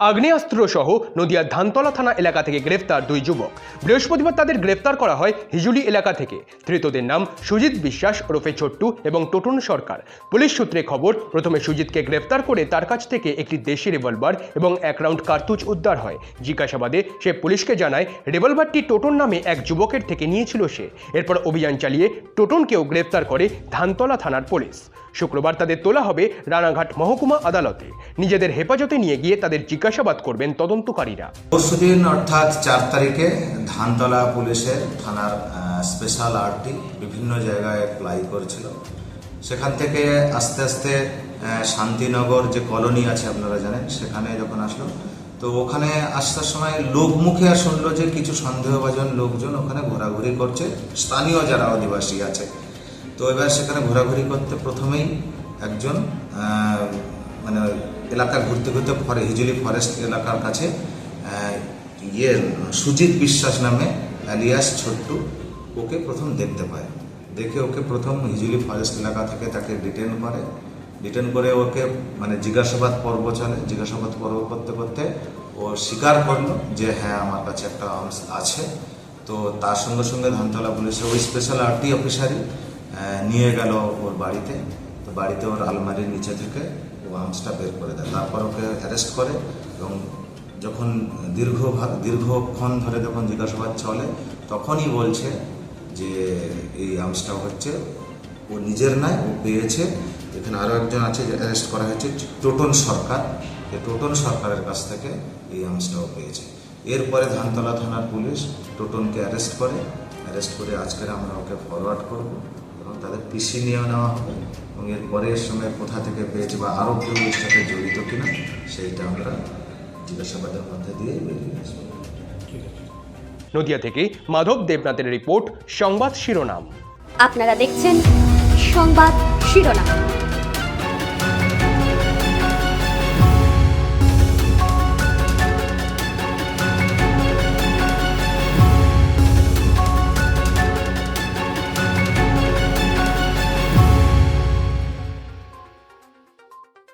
আগ্নেয়াস্ত্র সহ নদিয়ার ধানতলা থানা এলাকা থেকে গ্রেফতার দুই যুবক। বৃহস্পতিবার তাদের গ্রেফতার করা হয় হিজুলি এলাকা থেকে। ধৃতদের নাম সুজিত বিশ্বাস ওরফে ছোট্টু এবং টোটন সরকার। পুলিশ সূত্রে খবর, প্রথমে সুজিতকে গ্রেফতার করে তার কাছ থেকে একটি দেশি রিভলভার এবং এক রাউন্ড কার্তুজ উদ্ধার হয়। জিজ্ঞাসাবাদে সে পুলিশকে জানায়, রিভলভারটি টোটন নামে এক যুবকের থেকে নিয়েছিল সে। এরপর অভিযান চালিয়ে টোটনকেও গ্রেফতার করে ধানতলা থানার পুলিশ। শুক্রবার তাদের তোলা হবে রানাঘাট মহকুমা আদালতে। নিজেদের হেফাজতে নিয়ে গিয়ে তাদের জিজ্ঞাসাবাদ করবেন তদন্তকারীরা। পরশুদিন অর্থাৎ চার তারিখে ধানতলা পুলিশের থানার স্পেশাল আর্টটি বিভিন্ন জায়গায় অ্যাপ্লাই করেছিল। সেখান থেকে আস্তে আস্তে শান্তিনগর যে কলোনি আছে আপনারা জানেন, সেখানে যখন আসলো, তো ওখানে আসার সময় লোকমুখে শুনলো যে কিছু সন্দেহভাজন লোকজন ওখানে ঘোরাঘুরি করছে। স্থানীয় যারা অধিবাসী আছে তো এবার সেখানে ঘোরাঘুরি করতে প্রথমেই একজন মানে এলাকা ঘুরতে ঘুরতে ফরে, হিজুলি ফরেস্ট এলাকার কাছে ইয়ে সুজিত বিশ্বাস নামে অ্যালিয়াস ছোট্টু ওকে প্রথম দেখতে পায়। দেখে ওকে প্রথম হিজুলি ফরেস্ট এলাকা থেকে তাকে ডিটেন করে। ডিটেন করে ওকে মানে জিজ্ঞাসাবাদ পর্ব চলে। জিজ্ঞাসাবাদ পর্ব করতে করতে ও স্বীকার করল যে হ্যাঁ আমার কাছে একটা আর্মস আছে। তো তার সঙ্গে সঙ্গে ধানতলা পুলিশের ওই স্পেশাল আরটি অফিসারই নিয়ে গেল ওর বাড়িতে। তো বাড়িতে ওর আলমারির নিচে থেকে ও আর্মসটা বের করে দেয়। তারপর ওকে অ্যারেস্ট করে এবং যখন দীর্ঘভাগ দীর্ঘক্ষণ ধরে যখন জিজ্ঞাসাবাদ চলে, তখনই বলছে যে এই আর্মসটা হচ্ছে ও নিজের নয়, ও পেয়েছে। এখানে আরও একজন আছে যে অ্যারেস্ট করা হয়েছে, টোটন সরকার। এই টোটন সরকারের কাছ থেকে এই আর্মসটাও পেয়েছে। এরপরে ধানতলা থানার পুলিশ টোটনকে অ্যারেস্ট করে। অ্যারেস্ট করে আজকের আমরা ওকে ফরওয়ার্ড করব। তাদের পিসি নিয়ে নেওয়া হবে এবং এরপরে এর সঙ্গে সময় কোথা থেকে পেয়েছে বা আরও কেউ এর সাথে জড়িত কিনা সেইটা আমরা জিজ্ঞাসাবাদের মধ্যে দিয়ে বেরিয়ে আসব। নদিয়া থেকে মাধব দেবনাথের রিপোর্ট সংবাদ শিরোনাম। আপনারা দেখছেন সংবাদ শিরোনাম।